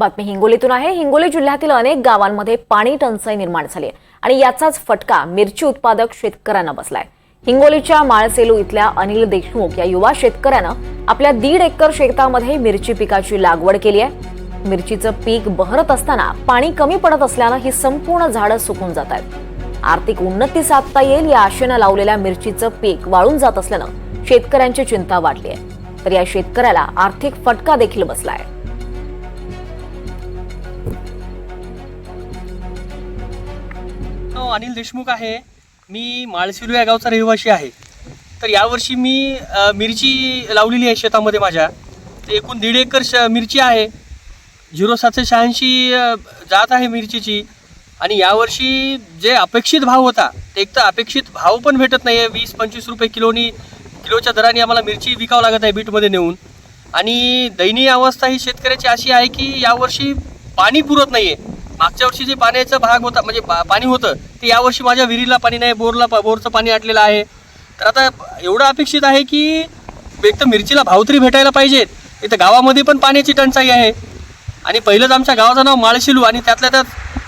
बातमी हिंगोलीतून आहे. हिंगोली जिल्ह्यातील अनेक गावांमध्ये पाणी टंचाई निर्माण झाली आहे आणि याचाच फटका मिरची उत्पादक शेतकऱ्यांना बसलाय. हिंगोलीच्या माळसेलू इथल्या अनिल देशमुख या युवा शेतकऱ्यानं आपल्या दीड एकर शेतामध्ये मिरची पिकाची लागवड केली आहे. मिरचीचं पीक बहरत असताना पाणी कमी पडत असल्यानं ही संपूर्ण झाडं सुकून जात आहेत. आर्थिक उन्नती साधता येईल या आशेनं लावलेल्या मिरचीचं पीक वाळून जात असल्यानं शेतकऱ्यांची चिंता वाढली आहे. तर या शेतकऱ्याला आर्थिक फटका देखील बसला आहे. नाव अनिल देशमुख आहे. मी माळशिरू या गावचा रहिवासी आहे. तर यावर्षी मी अ, मिरची लावलेली आहे शेतामध्ये माझ्या. ते एकूण दीड एकर श मिरची आहे. झिरो सातशे शहाऐंशी अ, जात आहे मिरचीची. आणि यावर्षी जे अपेक्षित भाव होता ते एक तर अपेक्षित भाव पण भेटत नाही आहे वीस पंचवीस रुपये किलोनी किलोच्या दराने आम्हाला मिरची विकावं लागत आहे बीटमध्ये नेऊन. आणि दयनीय अवस्था ही शेतकऱ्याची अशी आहे की यावर्षी पाणी पुरत नाही आहे मागच्या वर्षी जे पाण्याचा भाग होता म्हणजे पाणी होतं ते यावर्षी माझ्या विहिरीला पाणी नाही बोरला बोरचं पाणी आटलेलं आहे. तर आता एवढं अपेक्षित आहे की एक तर मिरचीला भाव तरी भेटायला पाहिजेत. इथं गावामध्ये पण पाण्याची टंचाई आहे. आणि पहिलंच आमच्या गावाचं नाव माळशिलू आणि त्यातल्या त्यात